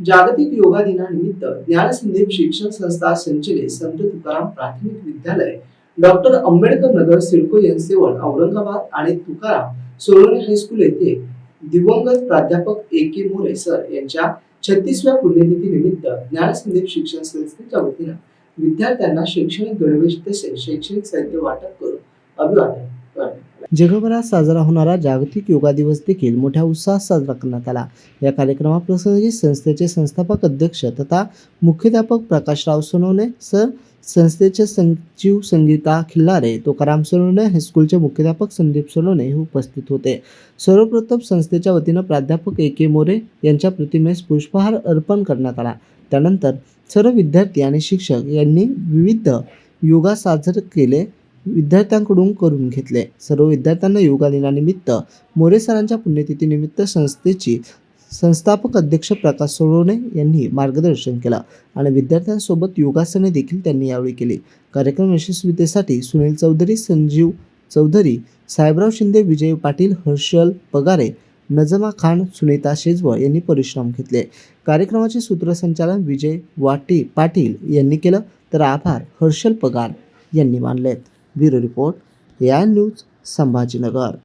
जागतिक योगा दिनानिमित्त ज्ञानसंदीप शिक्षण संस्था संचलित संत तुकाराम प्राथमिक विद्यालय डॉक्टर आंबेडकर नगर सिडको यांचेवर औरंगाबाद आणि तुकाराम सोलोने हायस्कूल येथे दिवंगत प्राध्यापक ए के मोरे सर यांच्या छत्तीसव्या पुण्यतिथी निमित्त ज्ञानसंदीप शिक्षण संस्थेच्या वतीनं विद्यार्थ्यांना शैक्षणिक गणवेश तसेच शैक्षणिक साहित्य वाटप करून अभिवादन करण्यात जगभरात साजरा होणारा जागतिक योगा दिवस देखील मोठ्या उत्साहात साजरा करण्यात आला. या कार्यक्रमाप्रसंगी संस्थेचे संस्थापक अध्यक्ष तथा मुख्याध्यापक प्रकाशराव सोनवणे सर संस्थेचे सचिव संगीता खिल्लारे तुकाराम सोनवणे हायस्कूलचे मुख्याध्यापक संदीप सोनवणे हे उपस्थित होते. सर्वप्रथम संस्थेच्या वतीनं प्राध्यापक ए के मोरे यांच्या प्रतिमेस पुष्पहार अर्पण करण्यात आला. त्यानंतर सर्व विद्यार्थी आणि शिक्षक यांनी विविध योगा साजरे केले. विद्यार्थ्यांकडून करून घेतले. सर्व विद्यार्थ्यांना योगा दिनानिमित्त मोरे सरांच्या पुण्यतिथीनिमित्त संस्थेची संस्थापक अध्यक्ष प्रकाश सोळवणे यांनी मार्गदर्शन केलं आणि विद्यार्थ्यांसोबत योगासने देखील त्यांनी यावेळी केली. कार्यक्रम यशस्वीतेसाठी सुनील चौधरी संजीव चौधरी साहेबराव शिंदे विजय पाटील हर्षल पगारे नजमा खान सुनीता शेजवळ यांनी परिश्रम घेतले. कार्यक्रमाचे सूत्रसंचालन विजय वाटी पाटील यांनी केलं. तर आभार हर्षल पगार यांनी मानलेत. ब्युरो रिपोर्ट या न्यूज संभाजीनगर.